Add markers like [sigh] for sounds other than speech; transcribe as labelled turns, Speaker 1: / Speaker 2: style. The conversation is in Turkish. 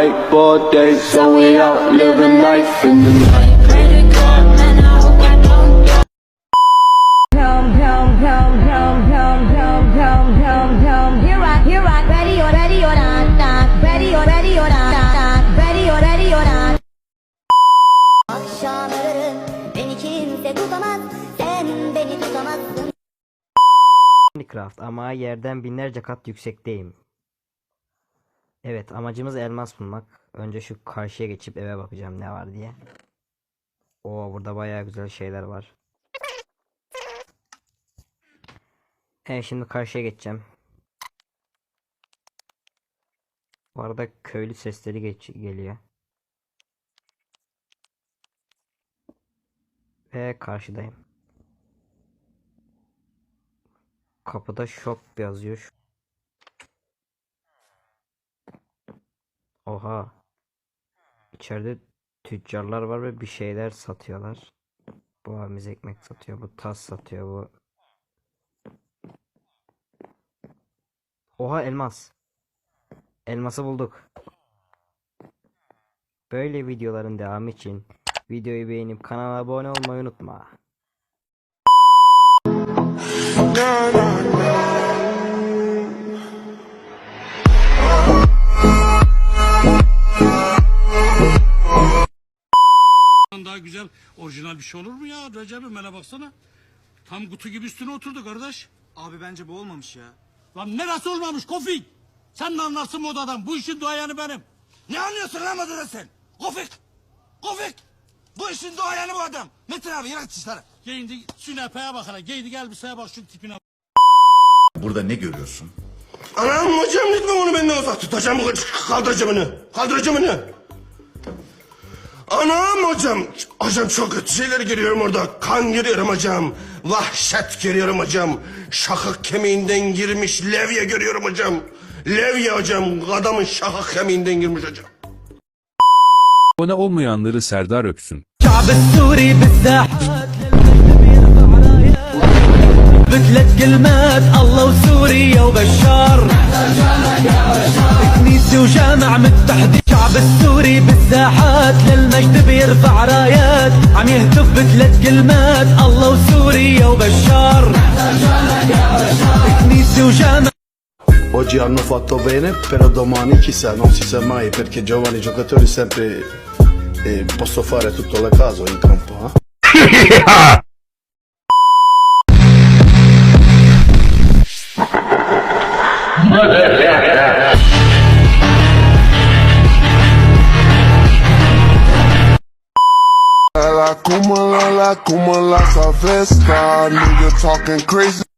Speaker 1: wakeboard dates So we out living life in the night.
Speaker 2: Minecraft ama yerden binlerce kat yüksekteyim. Evet amacımız elmas bulmak. Önce şu karşıya geçip eve bakacağım ne var diye. Oo burada bayağı güzel şeyler var. Evet şimdi karşıya geçeceğim. Bu arada köylü sesleri geç geliyor. Ve karşıdayım. Kapıda shop yazıyor. Oha. İçeride tüccarlar var ve bir şeyler satıyorlar. Bu abimiz ekmek satıyor. Bu tas satıyor. Bu. Oha elmas. Elması bulduk. Böyle videoların devamı için videoyu beğenip kanala abone olmayı unutma.
Speaker 3: Orijinal bir şey olur mu ya Recep'im hele baksana. Tam kutu gibi üstüne oturdu kardeş.
Speaker 4: Abi bence bu olmamış ya.
Speaker 3: Lan neresi olmamış Kofik? Sen ne anlarsın modadan? Bu işin duayanı benim.
Speaker 4: Ne anlıyorsun lan modadan sen? Kofik! Kofik! Bu işin doğayanı bu adam. Metin abi yırak dışarı.
Speaker 3: Giyindi sünepeye bak hele. Giydi elbiseye bak şu tipine.
Speaker 5: Burada ne görüyorsun?
Speaker 6: Anam hocam lütfen onu benden uzak tutacağım. Kaldıracağım onu. Kaldıracağım onu. Anam hocam. Hocam çok kötü şeyler görüyorum orada. Kan görüyorum hocam. Vahşet görüyorum hocam. Şakak kemiğinden girmiş levye görüyorum hocam. Levye hocam. Adamın şakak kemiğinden girmiş hocam.
Speaker 7: Abone olmayanları Serdar öpsün.
Speaker 8: الشعب السوري بالساحات بثلاث كلمات الله وسوريا وبشار كنيسة وجامع متحدين الشعب السوري بالساحات للمجد بيرفع رايات عم يهتف بثلاث كلمات الله وسوريا وبشار كنيسة وجامع
Speaker 9: Oggi hanno fatto bene, però domani chissà, non si sa mai perché giovani giocatori sempre eh, posso fare tutto la caso in campo. eh? [laughs]
Speaker 1: La kuma la la kuma la sa nigga talking crazy.